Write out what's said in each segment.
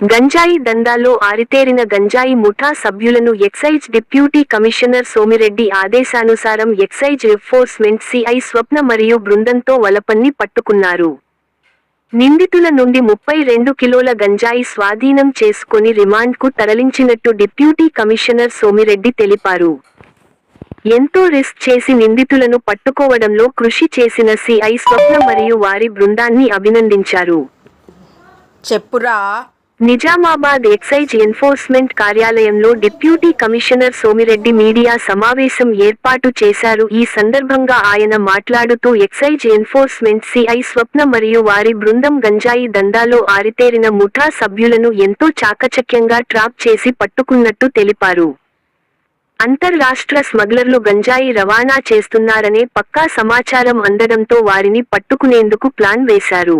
గంజాయి దందాలో ఆరితేరిన గంజాయి ముఠా సభ్యులను ఎక్సైజ్ డిప్యూటీ కమిషనర్ సోమిరెడ్డి ఆదేశానుసారం ఎక్సైజ్ ఎన్ఫోర్స్మెంట్ సిఐ స్వప్న మరియు బృందంతో వలపన్ని పట్టుకున్నారు. నిందితుల నుండి ముప్పై రెండు కిలోల గంజాయి స్వాధీనం చేసుకుని రిమాండ్కు తరలించినట్టు డిప్యూటీ కమిషనర్ సోమిరెడ్డి తెలిపారు. ఎంతో రిస్క్ చేసి నిందితులను పట్టుకోవడంలో కృషి చేసిన సిఐ స్వప్న మరియు వారి బృందాన్ని అభినందించారు. చెప్పురా నిజామాబాద్ ఎక్సైజ్ ఎన్ఫోర్స్మెంట్ కార్యాలయంలో డిప్యూటీ కమిషనర్ సోమిరెడ్డి మీడియా సమావేశం ఏర్పాటు చేశారు. ఈ సందర్భంగా ఆయన మాట్లాడుతూ ఎక్సైజ్ ఎన్ఫోర్స్మెంట్ సిఐ స్వప్న మరియు వారి బృందం గంజాయి దందాలో ఆరితేరిన ముఠా సభ్యులను ఎంతో చాకచక్యంగా ట్రాప్ చేసి పట్టుకున్నట్టు తెలిపారు. అంతర్రాష్ట్ర స్మగ్లర్లు గంజాయి రవాణా చేస్తున్నారనే పక్కా సమాచారం అందడంతో వారిని పట్టుకునేందుకు ప్లాన్ వేశారు.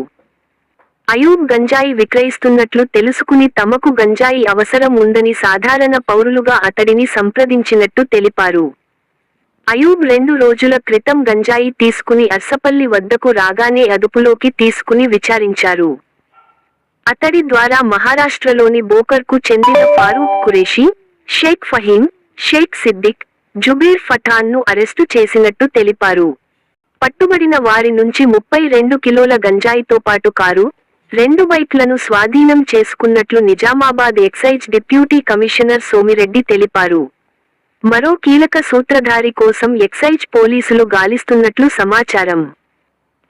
అయూబ్ గంజాయి విక్రయిస్తున్నట్లు తెలుసుకుని తమకు గంజాయి అవసరం ఉందని సాధారణ పౌరులుగా అతడిని సంప్రదించినట్టు తెలిపారు. అయూబ్ రెండు రోజుల క్రితం గంజాయి తీసుకుని అర్సపల్లి వద్దకు రాగానే అదుపులోకి తీసుకుని విచారించారు. అతడి ద్వారా మహారాష్ట్రలోని బోకర్కు చెందిన ఫారూక్ కురేషి షేక్ ఫహీం షేక్ సిద్దిక్ జుబీర్ ఫఠాన్ను అరెస్టు చేసినట్టు తెలిపారు. పట్టుబడిన వారి నుంచి ముప్పై రెండు కిలోల గంజాయితో పాటు కారు రెండు బైక్లను స్వాధీనం చేసుకున్నట్లు Nizamabad excise deputy commissioner Somireddy తెలిపారు. మరో కీలక సూత్రధారి కోసం ఎక్సైజ్ పోలీసులు గాలిస్తున్నట్లు సమాచారం.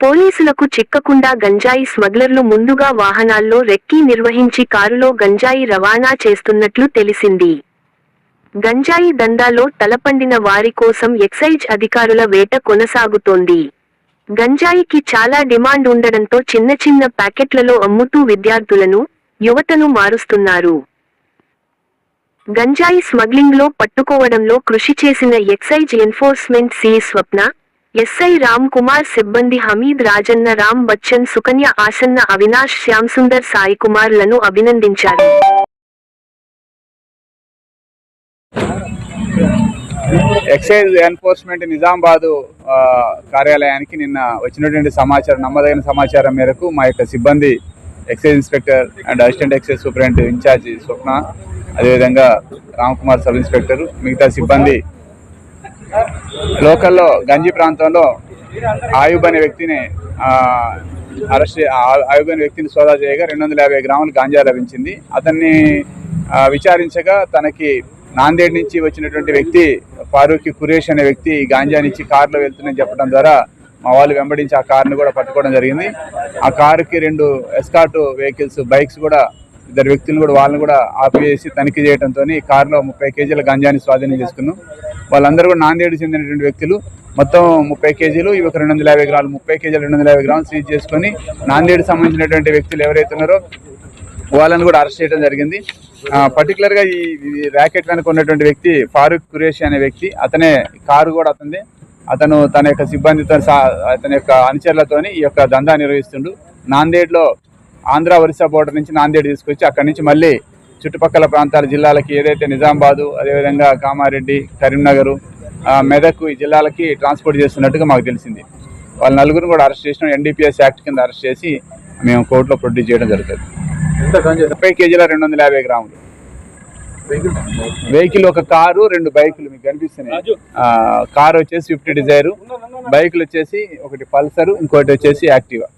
పోలీసులకు చిక్కకుండా గంజాయి స్మగ్లర్లు ముందుగా వాహనాల్లో రెక్కీ నిర్వహించి కారులో గంజాయి రవాణా చేస్తున్నట్లు తెలిసింది. గంజాయి దందాలో తలపండిన వారి కోసం ఎక్సైజ్ అధికారుల వేట కొనసాగుతోంది. గంజాయికి చాలా డిమాండ్ ఉండడంతో చిన్న చిన్న ప్యాకెట్లలో అమ్ముతూ విద్యార్థులను యువతను మారుస్తున్నారు. గంజాయి స్మగ్లింగ్లో పట్టుకోవడంలో కృషి చేసిన excise enforcement C Swapna SI Ram Kumar సిబ్బంది హమీద్ రాజన్న రామ్ బచ్చన్ సుకన్య ఆసన్న అవినాష్ శ్యాంసుందర్ సాయి కుమార్లను అభినందించారు. ఎక్సైజ్ ఎన్ఫోర్స్మెంట్ నిజామాబాదు కార్యాలయానికి నిన్న వచ్చినటువంటి సమాచారం నమ్మదగిన సమాచారం మేరకు మా యొక్క సిబ్బంది excise inspector and assistant excise superintendent in charge Swapna అదేవిధంగా రామ్ కుమార్ సబ్ ఇన్స్పెక్టర్ మిగతా సిబ్బంది. లోకల్లో గంజి ప్రాంతంలో ఆయుబ్ అనే వ్యక్తిని అరెస్ట్ ఆ- ఆయుబ్ అనే వ్యక్తిని సోదా చేయగా రెండు వందల యాభై గ్రాములు గాంజా లభించింది. అతన్ని విచారించగా తనకి నాందేడ్ నుంచి వచ్చినటువంటి వ్యక్తి ఫారూక్ కురేష్ అనే వ్యక్తి ఈ గాంజానిచ్చి కారులో వెళ్తుందని చెప్పడం ద్వారా మా వాళ్ళు వెంబడించి ఆ కారును కూడా పట్టుకోవడం జరిగింది. ఆ కారుకి రెండు ఎస్కాట్ వెహికల్స్ బైక్స్ కూడా ఇద్దరు వ్యక్తులు కూడా వాళ్ళని కూడా ఆపివేసి తనిఖీ చేయడంతో కారులో ముప్పై కేజీల గంజాని స్వాధీనం చేసుకున్నాం. వాళ్ళందరూ కూడా నాందేడు చెందినటువంటి వ్యక్తులు. మొత్తం ముప్పై కేజీలు ఇవి ఒక రెండు వందల యాభై గ్రాములు ముప్పై కేజీలు రెండు వందల యాభై గ్రాములు సీజ్ చేసుకొని నాందేడు సంబంధించినటువంటి వ్యక్తులు ఎవరైతే ఉన్నారో వాళ్ళని కూడా అరెస్ట్ చేయడం జరిగింది. పర్టికులర్గా ఈ ర్యాకెట్ వెనక ఉన్నటువంటి వ్యక్తి ఫారూక్ కురేషి అనే వ్యక్తి అతనే కారు కూడా అతనిదే. అతను తన యొక్క సిబ్బందితో సహా అతని యొక్క అనుచరులతోని ఈ యొక్క దందా నిర్వహిస్తుండు. నాందేడ్లో ఆంధ్ర ఒరిస్సా బోర్డర్ నుంచి నాందేడ్ తీసుకొచ్చి అక్కడి నుంచి మళ్ళీ చుట్టుపక్కల ప్రాంతాల జిల్లాలకి ఏదైతే నిజామాబాదు అదేవిధంగా కామారెడ్డి కరీంనగర్ మెదక్ ఈ జిల్లాలకి ట్రాన్స్పోర్ట్ చేస్తున్నట్టుగా మాకు తెలిసింది. వాళ్ళ నలుగురు కూడా అరెస్ట్ చేసిన. ఎన్డీపీఎస్ యాక్ట్ కింద అరెస్ట్ చేసి మేము కోర్టులో ప్రొడ్యూస్ చేయడం జరుగుతుంది. ముప్పై కేజీల రెండు వందల యాభై గ్రాములు. వెహికల్ ఒక కారు రెండు బైకులు మీకు కనిపిస్తున్నాయి. కారు వచ్చేసి స్విఫ్ట్ డిజైర్ బైకులు వచ్చేసి ఒకటి పల్సర్ ఇంకోటి వచ్చేసి యాక్టివా